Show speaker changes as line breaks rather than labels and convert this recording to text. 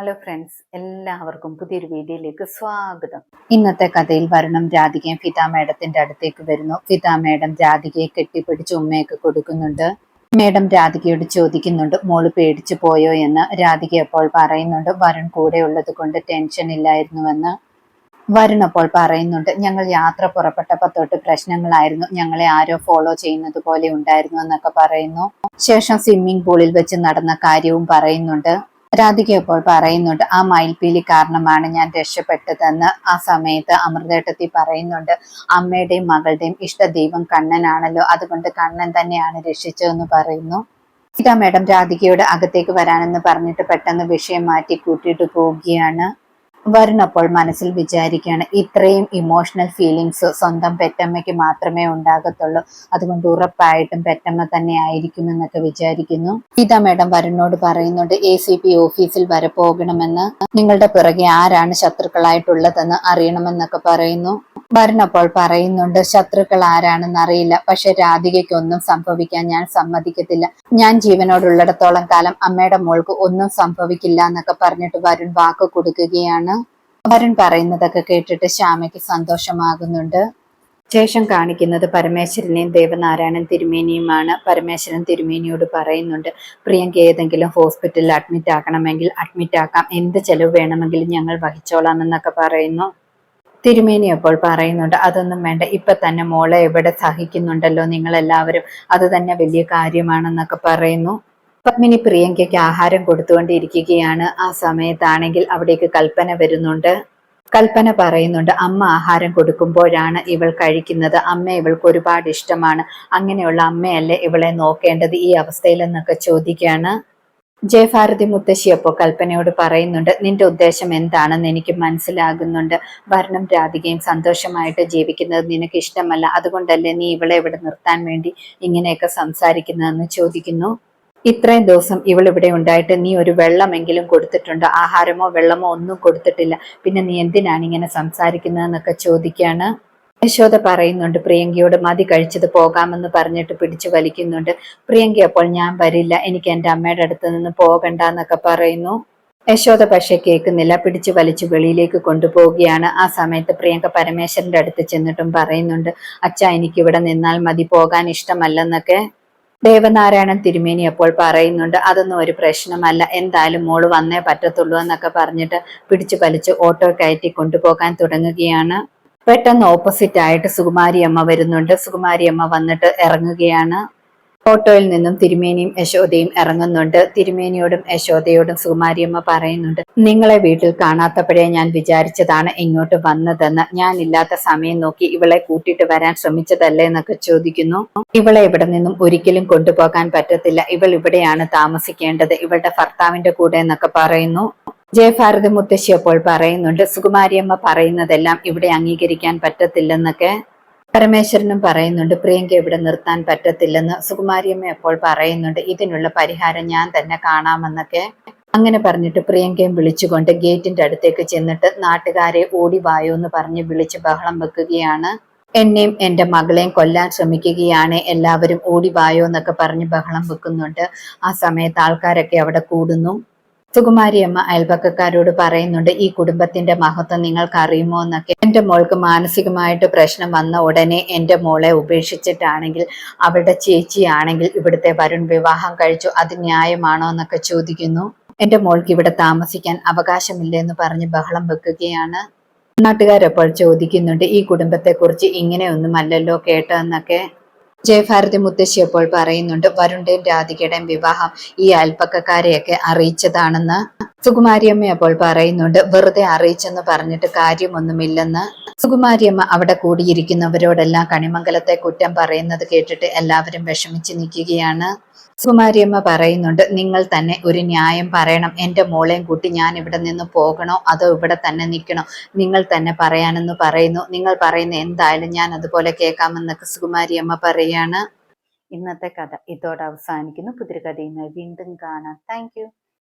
Hello friends എല്ലാവർക്കും പുതിയൊരു വീഡിയോയിലേക്ക് സ്വാഗതം. ഇന്നത്തെ കഥയിൽ വരണം രാധികയും ഫിത മേഡത്തിന്റെ അടുത്തേക്ക് വരുന്നു. ഫിത മേഡം രാധികയെ കെട്ടിപ്പിടിച്ച് ഉമ്മയൊക്കെ കൊടുക്കുന്നുണ്ട്. മേഡം രാധികയോട് ചോദിക്കുന്നുണ്ട് മോൾ പേടിച്ചു പോയോ? എന്ന് രാധിക അപ്പോൾ പറയുന്നുണ്ട് വരുൺ കൂടെ ഉള്ളത് കൊണ്ട് ടെൻഷൻ ഇല്ലായിരുന്നുവെന്ന്. വരുൺ അപ്പോൾ പറയുന്നുണ്ട് ഞങ്ങൾ യാത്ര പുറപ്പെട്ടപ്പോൾ തൊട്ട് പ്രശ്നങ്ങളായിരുന്നു. ഞങ്ങളെ ആരോ ഫോളോ ചെയ്യുന്നത് പോലെ ഉണ്ടായിരുന്നു എന്നൊക്കെ പറയുന്നു. ശേഷം സ്വിമ്മിംഗ് പൂളിൽ വെച്ച് നടന്ന കാര്യവും പറയുന്നുണ്ട്. രാധിക ഇപ്പോൾ പറയുന്നുണ്ട് ആ മയിൽപീലി കാരണമാണ് ഞാൻ രക്ഷപ്പെട്ടതെന്ന് ആ സമയത്ത് അമൃതേട്ടത്തി പറയുന്നുണ്ട്. അമ്മയുടെയും മകളുടെയും ഇഷ്ടദൈവം കണ്ണനാണല്ലോ അതുകൊണ്ട് കണ്ണൻ തന്നെയാണ് രക്ഷിച്ചതെന്ന് പറയുന്നു. സീതാ മേഡം രാധികയോട് അകത്തേക്ക് വരാനെന്ന് പറഞ്ഞിട്ട് പെട്ടെന്ന് വിഷയം മാറ്റി കൂട്ടിയിട്ട് പോവുകയാണ്. വരുൺ അപ്പോൾ മനസ്സിൽ വിചാരിക്കുകയാണ് ഇത്രയും ഇമോഷണൽ ഫീലിങ്സ് സ്വന്തം പെറ്റമ്മയ്ക്ക് മാത്രമേ ഉണ്ടാകത്തുള്ളൂ. അതുകൊണ്ട് ഉറപ്പായിട്ടും പെറ്റമ്മ തന്നെ ആയിരിക്കും എന്നൊക്കെ വിചാരിക്കുന്നു. ഗീത മേഡം വരുണോട് പറയുന്നുണ്ട് എ സി പി ഓഫീസിൽ വരെ പോകണമെന്ന്. നിങ്ങളുടെ പിറകെ ആരാണ് ശത്രുക്കളായിട്ടുള്ളതെന്ന് അറിയണമെന്നൊക്കെ പറയുന്നു. വരുൺ അപ്പോൾ പറയുന്നുണ്ട് ശത്രുക്കൾ ആരാണെന്ന് അറിയില്ല. പക്ഷെ രാധികയ്ക്കൊന്നും സംഭവിക്കാൻ ഞാൻ സമ്മതിക്കത്തില്ല. ഞാൻ ജീവനോടുള്ളിടത്തോളം കാലം അമ്മയുടെ മോൾക്ക് ഒന്നും സംഭവിക്കില്ല എന്നൊക്കെ പറഞ്ഞിട്ട് വരുൺ വാക്ക് കൊടുക്കുകയാണ്. വരുൺ പറയുന്നതൊക്കെ കേട്ടിട്ട് ശ്യാമയ്ക്ക് സന്തോഷമാകുന്നുണ്ട്. ശേഷം കാണിക്കുന്നത് പരമേശ്വരനെയും ദേവനാരായണൻ തിരുമേനിയുമാണ്. പരമേശ്വരൻ തിരുമേനിയോട് പറയുന്നുണ്ട് പ്രിയങ്ക ഏതെങ്കിലും ഹോസ്പിറ്റലിൽ അഡ്മിറ്റ് ആക്കണമെങ്കിൽ അഡ്മിറ്റ് ആക്കാം. എന്ത് ചെലവ് വേണമെങ്കിലും ഞങ്ങൾ വഹിച്ചോളാം എന്നൊക്കെ പറയുന്നു. തിരുമേനി അപ്പോൾ പറയുന്നുണ്ട് അതൊന്നും വേണ്ട. ഇപ്പൊ തന്നെ മോളെ എവിടെ സഹിക്കുന്നുണ്ടല്ലോ നിങ്ങൾ എല്ലാവരും അത് തന്നെ വലിയ കാര്യമാണെന്നൊക്കെ പറയുന്നു. പത്മിനി പ്രിയങ്കയ്ക്ക് ആഹാരം കൊടുത്തുകൊണ്ടിരിക്കുകയാണ്. ആ സമയത്താണെങ്കിൽ അവിടേക്ക് കൽപ്പന വരുന്നുണ്ട്. കൽപ്പന പറയുന്നുണ്ട് അമ്മ ആഹാരം കൊടുക്കുമ്പോഴാണ് ഇവൾ കഴിക്കുന്നത്. അമ്മ ഇവൾക്ക് ഒരുപാട് ഇഷ്ടമാണ്. അങ്ങനെയുള്ള അമ്മയല്ലേ ഇവളെ നോക്കേണ്ടത്? ഈ അവസ്ഥയിൽ എന്നൊക്കെ ചോദിക്കുകയാണ്. ജയഭാരതി മുത്തശ്ശി അപ്പോൾ കൽപ്പനയോട് പറയുന്നുണ്ട് നിന്റെ ഉദ്ദേശം എന്താണെന്ന് എനിക്ക് മനസ്സിലാകുന്നുണ്ട്. ഭരണം രാധികയും സന്തോഷമായിട്ട് ജീവിക്കുന്നത് നിനക്ക് ഇഷ്ടമല്ല. അതുകൊണ്ടല്ലേ നീ ഇവളെ ഇവിടെ നിർത്താൻ വേണ്ടി ഇങ്ങനെയൊക്കെ സംസാരിക്കുന്നതെന്ന് ചോദിക്കുന്നു. ഇത്രയും ദിവസം ഇവിടെ ഉണ്ടായിട്ട് നീ ഒരു വെള്ളമെങ്കിലും കൊടുത്തിട്ടുണ്ടോ? ആഹാരമോ വെള്ളമോ ഒന്നും കൊടുത്തിട്ടില്ല. പിന്നെ നീ എന്തിനാണ് ഇങ്ങനെ സംസാരിക്കുന്നതെന്നൊക്കെ ചോദിക്കാണ്. യശോദ പറയുന്നുണ്ട് പ്രിയങ്കയോട് മതി കഴിച്ചത് പോകാമെന്ന് പറഞ്ഞിട്ട് പിടിച്ചു വലിക്കുന്നുണ്ട്. പ്രിയങ്ക അപ്പോൾ ഞാൻ വരില്ല. എനിക്ക് എന്റെ അമ്മയുടെ അടുത്ത് നിന്ന് പോകണ്ട എന്നൊക്കെ പറയുന്നു. യശോദ പക്ഷെ കേൾക്കുന്നില്ല. പിടിച്ചു വലിച്ചു വെളിയിലേക്ക് കൊണ്ടുപോവുകയാണ്. ആ സമയത്ത് പ്രിയങ്ക പരമേശ്വരന്റെ അടുത്ത് ചെന്നിട്ടും പറയുന്നുണ്ട് അച്ഛ എനിക്കിവിടെ നിന്നാൽ മതി പോകാൻ ഇഷ്ടമല്ലെന്നൊക്കെ. ദേവനാരായണൻ തിരുമേനി അപ്പോൾ പറയുന്നുണ്ട് അതൊന്നും ഒരു പ്രശ്നമല്ല. എന്തായാലും മോൾ വന്നേ പറ്റത്തുള്ളൂ എന്നൊക്കെ പറഞ്ഞിട്ട് പിടിച്ചു വലിച്ച് ഓട്ടോ കയറ്റി കൊണ്ടുപോകാൻ തുടങ്ങുകയാണ്. പെട്ടെന്ന് ഓപ്പോസിറ്റ് ആയിട്ട് സുകുമാരി അമ്മ വരുന്നുണ്ട്. സുകുമാരി അമ്മ വന്നിട്ട് ഇറങ്ങുകയാണ്. ഓട്ടോയിൽ നിന്നും തിരുമേനിയും യശോദയും ഇറങ്ങുന്നുണ്ട്. തിരുമേനിയോടും യശോദയോടും സുകുമാരിയമ്മ പറയുന്നുണ്ട് നിങ്ങളെ വീട്ടിൽ കാണാത്തപ്പോഴേ ഞാൻ വിചാരിച്ചതാണ് ഇങ്ങോട്ട് വന്നതെന്ന്. ഞാൻ ഇല്ലാത്ത സമയം നോക്കി ഇവളെ കൂട്ടിയിട്ട് വരാൻ ശ്രമിച്ചതല്ലേ എന്നൊക്കെ ചോദിക്കുന്നു. ഇവളെ ഇവിടെ നിന്നും ഒരിക്കലും കൊണ്ടുപോകാൻ പറ്റത്തില്ല. ഇവൾ ഇവിടെയാണ് താമസിക്കേണ്ടത്. ഇവളുടെ ഭർത്താവിന്റെ കൂടെ എന്നൊക്കെ പറയുന്നു. ജയഭാരതി മുത്തശ്ശി അപ്പോൾ പറയുന്നുണ്ട് സുകുമാരിയമ്മ പറയുന്നതെല്ലാം ഇവിടെ അംഗീകരിക്കാൻ പറ്റത്തില്ലെന്നൊക്കെ. പരമേശ്വരനും പറയുന്നുണ്ട് പ്രിയങ്ക ഇവിടെ നിർത്താൻ പറ്റത്തില്ലെന്ന് സുകുമാരിയമ്മ അപ്പോൾ പറയുന്നുണ്ട് ഇതിനുള്ള പരിഹാരം ഞാൻ തന്നെ കാണാമെന്നൊക്കെ അങ്ങനെ പറഞ്ഞിട്ട് പ്രിയങ്കയും വിളിച്ചുകൊണ്ട് ഗേറ്റിന്റെ അടുത്തേക്ക് ചെന്നിട്ട് നാട്ടുകാരെ ഓടി വായോ എന്ന് പറഞ്ഞ് വിളിച്ച് ബഹളം വെക്കുകയാണ്. എന്നെയും എന്റെ മകളെയും കൊല്ലാൻ ശ്രമിക്കുകയാണ് എല്ലാവരും ഓടി വായോ എന്നൊക്കെ പറഞ്ഞ് ബഹളം വെക്കുന്നുണ്ട്. ആ സമയത്ത് ആൾക്കാരൊക്കെ അവിടെ കൂടുന്നു. സുകുമാരിയമ്മ അയൽപക്കക്കാരോട് പറയുന്നുണ്ട് ഈ കുടുംബത്തിന്റെ മഹത്വം നിങ്ങൾക്ക് അറിയുമോ എന്നൊക്കെ. എന്റെ മോൾക്ക് മാനസികമായിട്ട് പ്രശ്നം വന്ന ഉടനെ എന്റെ മോളെ ഉപേക്ഷിച്ചിട്ടാണെങ്കിൽ അവളുടെ ചേച്ചിയാണെങ്കിൽ ഇവിടുത്തെ വരുൺ വിവാഹം കഴിച്ചു അത് ന്യായമാണോ? എന്നൊക്കെ ചോദിക്കുന്നു. എന്റെ മോൾക്ക് ഇവിടെ താമസിക്കാൻ അവകാശമില്ല എന്ന് പറഞ്ഞ് ബഹളം വെക്കുകയാണ്. നാട്ടുകാരപ്പോൾ ചോദിക്കുന്നുണ്ട് ഈ കുടുംബത്തെക്കുറിച്ച് ഇങ്ങനെയൊന്നുമല്ലല്ലോ കേട്ടതെന്നൊക്കെ. ജയഭാരതി മുത്തശ്ശി അപ്പോൾ പറയുന്നുണ്ട് വരുണിന്റെയും രാധികയുടെയും വിവാഹം ഈ അയൽപ്പക്കക്കാരെയൊക്കെ അറിയിച്ചതാണെന്ന്. സുകുമാരിയമ്മ അപ്പോൾ പറയുന്നുണ്ട് വെറുതെ അറിയിച്ചെന്ന് പറഞ്ഞിട്ട് കാര്യമൊന്നുമില്ലെന്ന് സുകുമാരിയമ്മ അവിടെ കൂടിയിരിക്കുന്നവരോടെല്ലാം കണിമംഗലത്തെ കുറ്റം പറയുന്നത് കേട്ടിട്ട് എല്ലാവരും വിഷമിച്ച് നിൽക്കുകയാണ്. സുകുമാരിയമ്മ പറയുന്നുണ്ട് നിങ്ങൾ തന്നെ ഒരു ന്യായം പറയണം. എന്റെ മോളെയും കൂട്ടി ഞാൻ ഇവിടെ നിന്ന് പോകണോ? അതോ ഇവിടെ തന്നെ നിൽക്കണോ? നിങ്ങൾ തന്നെ പറയാനെന്ന് പറയുന്നു. നിങ്ങൾ പറയുന്ന എന്തായാലും ഞാൻ അതുപോലെ കേൾക്കാമെന്നൊക്കെ സുകുമാരിയമ്മ പറയാണ്. ഇന്നത്തെ കഥ ഇതോടെ അവസാനിക്കുന്നു. പുതിയ കഥയുമായി വീണ്ടും കാണാം. താങ്ക്